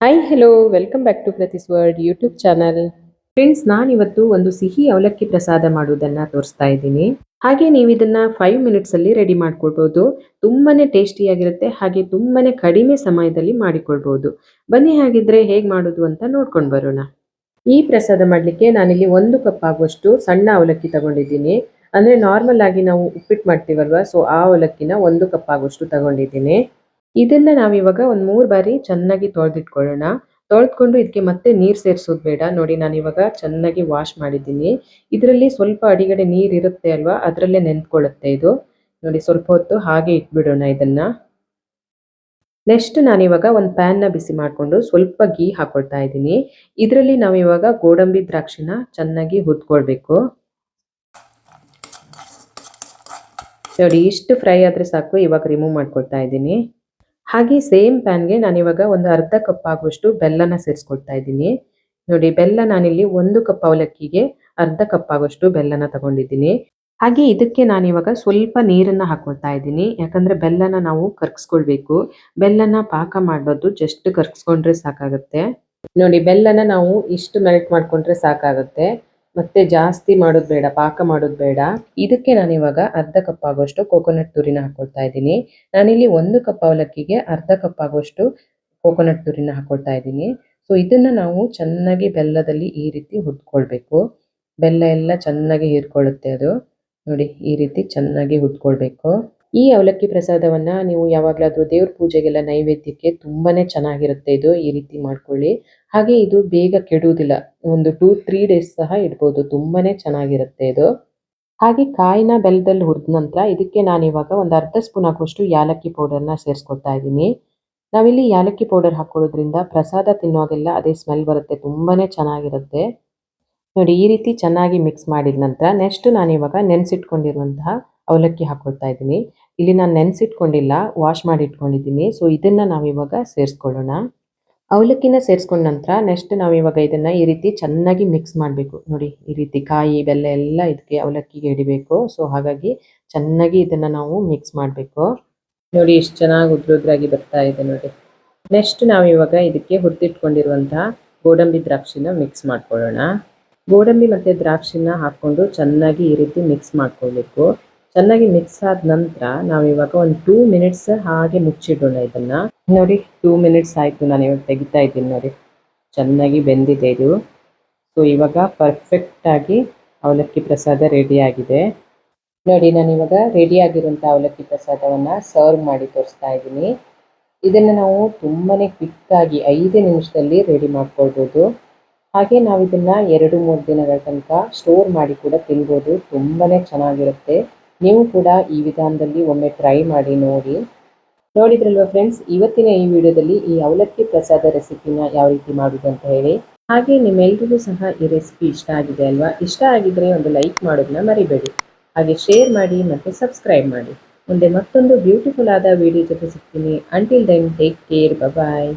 Hi hello welcome back to ಪ್ರತಿಸ್ word YouTube channel friends ನಾನಿವತ್ತು ಒಂದು ಸಿಹಿ ಅವಲಕ್ಕಿ ಪ್ರಸಾದ ಮಾಡುವುದನ್ನ ತೋರಿಸ್ತಾ ಇದ್ದೀನಿ. ಹಾಗೆ ನೀವು ಇದನ್ನ ಫೈವ್ ಮಿನಿಟ್ಸ್ ಅಲ್ಲಿ ರೆಡಿ ಮಾಡ್ಕೊಳ್ಬಹುದು ತುಂಬಾನೇ ಟೇಸ್ಟಿಯಾಗಿರುತ್ತೆ ಹಾಗೆ ತುಂಬಾನೇ ಕಡಿಮೆ ಸಮಯದಲ್ಲಿ ಮಾಡಿಕೊಳ್ಬಹುದು ಬನ್ನಿ ಹಾಗಿದ್ರೆ ಹೇಗೆ ಮಾಡೋದು ಅಂತ ನೋಡ್ಕೊಂಡು ಬರೋಣ. ಈ ಪ್ರಸಾದ ಮಾಡಲಿಕ್ಕೆ ನಾನಿಲ್ಲಿ ಒಂದು ಕಪ್ ಆಗುವಷ್ಟು ಸಣ್ಣ ಅವಲಕ್ಕಿ ತಗೊಂಡಿದ್ದೀನಿ. ಅಂದ್ರೆ ನಾರ್ಮಲ್ ಆಗಿ ನಾವು ಉಪ್ಪಿಟ್ಟು ಮಾಡ್ತೀವಲ್ವಾ ಸೊ ಆ ಅವಲಕ್ಕಿನ ಒಂದು ಕಪ್ ಆಗುವಷ್ಟು ತಗೊಂಡಿದ್ದೀನಿ. ಇದನ್ನ ನಾವಿವಾಗ ಒಂದ್ ಮೂರ್ ಬಾರಿ ಚೆನ್ನಾಗಿ ತೊಳೆದಿಟ್ಕೊಳ್ಳೋಣ. ತೊಳೆದ್ಕೊಂಡು ಇದಕ್ಕೆ ಮತ್ತೆ ನೀರ್ ಸೇರಿಸೋದು ಬೇಡ. ನೋಡಿ ನಾನು ಇವಾಗ ಚೆನ್ನಾಗಿ ವಾಶ್ ಮಾಡಿದ್ದೀನಿ. ಇದರಲ್ಲಿ ಸ್ವಲ್ಪ ಅಡಿಗಡೆ ನೀರ್ ಇರುತ್ತೆ ಅಲ್ವಾ? ಅದರಲ್ಲೇ ನೆನ್ಪ್ಕೊಳ್ಳುತ್ತೆ ಇದು. ನೋಡಿ, ಸ್ವಲ್ಪ ಹೊತ್ತು ಹಾಗೆ ಇಟ್ಬಿಡೋಣ ಇದನ್ನ. ನೆಕ್ಸ್ಟ್ ನಾನಿವಾಗ ಒಂದು ಪ್ಯಾನ್ನ ಬಿಸಿ ಮಾಡಿಕೊಂಡು ಸ್ವಲ್ಪ ಗೀ ಹಾಕೊಳ್ತಾ ಇದ್ದೀನಿ. ಇದರಲ್ಲಿ ನಾವಿವಾಗ ಗೋಡಂಬಿ ದ್ರಾಕ್ಷಿನ ಚೆನ್ನಾಗಿ ಹುರ್ಕೊಳ್ಬೇಕು ನೋಡಿ, ಇಷ್ಟು ಫ್ರೈ ಆದರೆ ಸಾಕು. ಇವಾಗ ರಿಮೂವ್ ಮಾಡ್ಕೊಳ್ತಾ ಇದ್ದೀನಿ. ಹಾಗೆ ಸೇಮ್ ಪ್ಯಾನ್ಗೆ ನಾನಿವಾಗ ಒಂದು ಅರ್ಧ ಕಪ್ ಆಗುವಷ್ಟು ಬೆಲ್ಲನ ಸೇರಿಸ್ಕೊಳ್ತಾ ಇದ್ದೀನಿ. ನೋಡಿ, ಬೆಲ್ಲ ನಾನಿಲ್ಲಿ ಒಂದು ಕಪ್ ಅವಲಕ್ಕಿಗೆ ಅರ್ಧ ಕಪ್ ಆಗುವಷ್ಟು ಬೆಲ್ಲನ ತಗೊಂಡಿದ್ದೀನಿ. ಹಾಗೆ ಇದಕ್ಕೆ ನಾನಿವಾಗ ಸ್ವಲ್ಪ ನೀರನ್ನ ಹಾಕೊಳ್ತಾ ಇದ್ದೀನಿ. ಯಾಕಂದ್ರೆ ಬೆಲ್ಲನ ನಾವು ಕರ್ಗಿಸ್ಕೊಳ್ಬೇಕು. ಬೆಲ್ಲನ ಪಾಕ ಮಾಡೋದು ಜಸ್ಟ್ ಕರ್ಗಿಸ್ಕೊಂಡ್ರೆ ಸಾಕಾಗುತ್ತೆ. ನೋಡಿ, ಬೆಲ್ಲನ ನಾವು ಇಷ್ಟು ಮೆಲ್ಟ್ ಮಾಡ್ಕೊಂಡ್ರೆ ಸಾಕಾಗುತ್ತೆ. ಮತ್ತೆ ಜಾಸ್ತಿ ಮಾಡೋದು ಬೇಡ, ಪಾಕ ಮಾಡೋದು ಬೇಡ. ಇದಕ್ಕೆ ನಾನು ಇವಾಗ ಅರ್ಧ ಕಪ್ ಆಗೋಷ್ಟು ಕೋಕೋನಟ್ ತುರಿನ ಹಾಕೊಳ್ತಾ ಇದ್ದೀನಿ. ನಾನಿಲ್ಲಿ ಒಂದು ಕಪ್ ಅವಲಕ್ಕಿಗೆ ಅರ್ಧ ಕಪ್ ಆಗೋಷ್ಟು ಕೋಕೋನಟ್ ತುರಿನ ಹಾಕೊಳ್ತಾ ಇದ್ದೀನಿ. ಸೊ ಇದನ್ನ ನಾವು ಚೆನ್ನಾಗಿ ಬೆಲ್ಲದಲ್ಲಿ ಈ ರೀತಿ ಹುದ್ಕೊಳ್ಬೇಕು ಬೆಲ್ಲ ಎಲ್ಲ ಚೆನ್ನಾಗಿ ಹೀರ್ಕೊಳ್ಳುತ್ತೆ ಅದು. ನೋಡಿ, ಈ ರೀತಿ ಚೆನ್ನಾಗಿ ಹುದ್ಕೊಳ್ಬೇಕು ಈ ಅವಲಕ್ಕಿ ಪ್ರಸಾದವನ್ನ ನೀವು ಯಾವಾಗ್ಲಾದ್ರೂ ದೇವ್ರ ಪೂಜೆಗೆಲ್ಲ ನೈವೇದ್ಯಕ್ಕೆ ತುಂಬಾನೇ ಚೆನ್ನಾಗಿರುತ್ತೆ ಇದು. ಈ ರೀತಿ ಮಾಡ್ಕೊಳ್ಳಿ. ಹಾಗೆ ಇದು ಬೇಗ ಕೆಡುವುದಿಲ್ಲ. ಒಂದು ಟೂ ತ್ರೀ ಡೇಸ್ ಸಹ ಇಡ್ಬೋದು. ತುಂಬಾನೇ ಚೆನ್ನಾಗಿರುತ್ತೆ ಇದು. ಹಾಗೆ ಕಾಯಿನ ಬೆಲ್ಲದಲ್ಲಿ ಹುರಿದ ನಂತರ ಇದಕ್ಕೆ ನಾನು ಇವಾಗ ಒಂದು ಅರ್ಧ ಸ್ಪೂನ್ ಹಾಕುವಷ್ಟು ಯಾಲಕ್ಕಿ ಪೌಡರ್ನ ಸೇರಿಸ್ಕೊಳ್ತಾ ಇದ್ದೀನಿ. ನಾವಿಲ್ಲಿ ಯಾಲಕ್ಕಿ ಪೌಡರ್ ಹಾಕೊಳ್ಳೋದ್ರಿಂದ ಪ್ರಸಾದ ತಿನ್ನುವಾಗೆಲ್ಲ ಅದೇ ಸ್ಮೆಲ್ ಬರುತ್ತೆ. ತುಂಬಾನೇ ಚೆನ್ನಾಗಿರುತ್ತೆ. ನೋಡಿ, ಈ ರೀತಿ ಚೆನ್ನಾಗಿ ಮಿಕ್ಸ್ ಮಾಡಿದ ನಂತರ ನೆಕ್ಸ್ಟ್ ನಾನು ಇವಾಗ ನೆನೆಸಿಟ್ಕೊಂಡಿರುವಂತಹ ಅವಲಕ್ಕಿ ಹಾಕೊಳ್ತಾ ಇದ್ದೀನಿ. ಇಲ್ಲಿ ನಾನು ನೆನೆಸಿಟ್ಕೊಂಡಿಲ್ಲ ವಾಶ್ ಮಾಡಿ ಇಟ್ಕೊಂಡಿದ್ದೀನಿ. ಸೊ ಇದನ್ನ ನಾವಿವಾಗ ಸೇರಿಸ್ಕೊಳ್ಳೋಣ. ಅವಲಕ್ಕಿನ ಸೇರಿಸ್ಕೊಂಡ ನಂತರ ನೆಕ್ಸ್ಟ್ ಇವಾಗ ಇದನ್ನ ಈ ರೀತಿ ಚೆನ್ನಾಗಿ ಮಿಕ್ಸ್ ಮಾಡಬೇಕು. ನೋಡಿ, ಈ ರೀತಿ ಕಾಯಿ, ಬೆಲ್ಲ ಎಲ್ಲ ಇದಕ್ಕೆ ಅವಲಕ್ಕಿಗೆ ಹಿಡಿಬೇಕು ಸೊ ಹಾಗಾಗಿ ಚೆನ್ನಾಗಿ ಇದನ್ನ ನಾವು ಮಿಕ್ಸ್ ಮಾಡಬೇಕು. ನೋಡಿ, ಇಷ್ಟು ಚೆನ್ನಾಗಿ ಉದ್ರುದ್ರಾಗಿ ಬರ್ತಾ ಇದೆ ನೋಡಿ. ನೆಕ್ಸ್ಟ್ ಇವಾಗ ಇದಕ್ಕೆ ಹುರಿದಿಟ್ಕೊಂಡಿರುವಂತಹ ಗೋಡಂಬಿ ದ್ರಾಕ್ಷಿನ ಮಿಕ್ಸ್ ಮಾಡ್ಕೊಳ್ಳೋಣ. ಗೋಡಂಬಿ ಮತ್ತೆ ದ್ರಾಕ್ಷಿನ ಹಾಕೊಂಡು ಚೆನ್ನಾಗಿ ಈ ರೀತಿ ಮಿಕ್ಸ್ ಮಾಡ್ಕೊಳ್ಬೇಕು. ಚೆನ್ನಾಗಿ ಮಿಕ್ಸ್ ಆದ ನಂತರ ನಾವು ಇವಾಗ ಒಂದು ಟೂ ಮಿನಿಟ್ಸ್ ಹಾಗೆ ಮುಚ್ಚಿಡೋಣ ಇದನ್ನ. ನೋಡಿ ಟೂ ಮಿನಿಟ್ಸ್ ಆಯ್ತು ನಾನು ಇವಾಗ ತೆಗಿತಾ ಇದ್ದೀನಿ ನೋಡಿ. ಚೆನ್ನಾಗಿ ಬೆಂದಿದೆ ಇದು. ಸೊ ಇವಾಗ ಪರ್ಫೆಕ್ಟ್ ಆಗಿ ಅವಲಕ್ಕಿ ಪ್ರಸಾದ ರೆಡಿ ಆಗಿದೆ. ನೋಡಿ, ನಾನು ಇವಾಗ ರೆಡಿ ಆಗಿರುವಂಥ ಅವಲಕ್ಕಿ ಪ್ರಸಾದವನ್ನ ಸರ್ವ್ ಮಾಡಿ ತೋರಿಸ್ತಾ ಇದ್ದೀನಿ. ಇದನ್ನು ನಾವು ತುಂಬಾನೇ ಕ್ವಿಕ್ ಆಗಿ ಐದು ನಿಮಿಷದಲ್ಲಿ ರೆಡಿ ಮಾಡ್ಕೊಳ್ಬೋದು. ಹಾಗೆ ನಾವು ಇದನ್ನ ಎರಡು, ಮೂರು ದಿನಗಳ ತನಕ ಸ್ಟೋರ್ ಮಾಡಿ ಕೂಡ ತಿನ್ಬೋದು. ತುಂಬಾನೇ ಚೆನ್ನಾಗಿರುತ್ತೆ. ನೀವು ಕೂಡ ಈ ವಿಧಾನದಲ್ಲಿ ಒಮ್ಮೆ ಟ್ರೈ ಮಾಡಿ ನೋಡಿ. ನೋಡಿದ್ರಲ್ವ ಫ್ರೆಂಡ್ಸ್ ಇವತ್ತಿನ ಈ ವಿಡಿಯೋದಲ್ಲಿ ಈ ಅವಲಕ್ಕಿ ಪ್ರಸಾದ ರೆಸಿಪಿನ ಯಾವ ರೀತಿ ಮಾಡುದು ಅಂತ ಹೇಳಿ. ಹಾಗೆ ನಿಮ್ಮೆಲ್ರಿಗೂ ಸಹ ಈ ರೆಸಿಪಿ ಇಷ್ಟ ಆಗಿದೆ ಅಲ್ವಾ? ಇಷ್ಟ ಆಗಿದ್ರೆ ಒಂದು ಲೈಕ್ ಮಾಡೋದನ್ನ ಮರಿಬೇಡಿ. ಹಾಗೆ ಶೇರ್ ಮಾಡಿ ಮತ್ತೆ ಸಬ್ಸ್ಕ್ರೈಬ್ ಮಾಡಿ. ಮುಂದೆ ಮತ್ತೊಂದು ಬ್ಯೂಟಿಫುಲ್ ಆದ ವಿಡಿಯೋ ಜೊತೆ ಸಿಗ್ತೀನಿ. Until then take care bye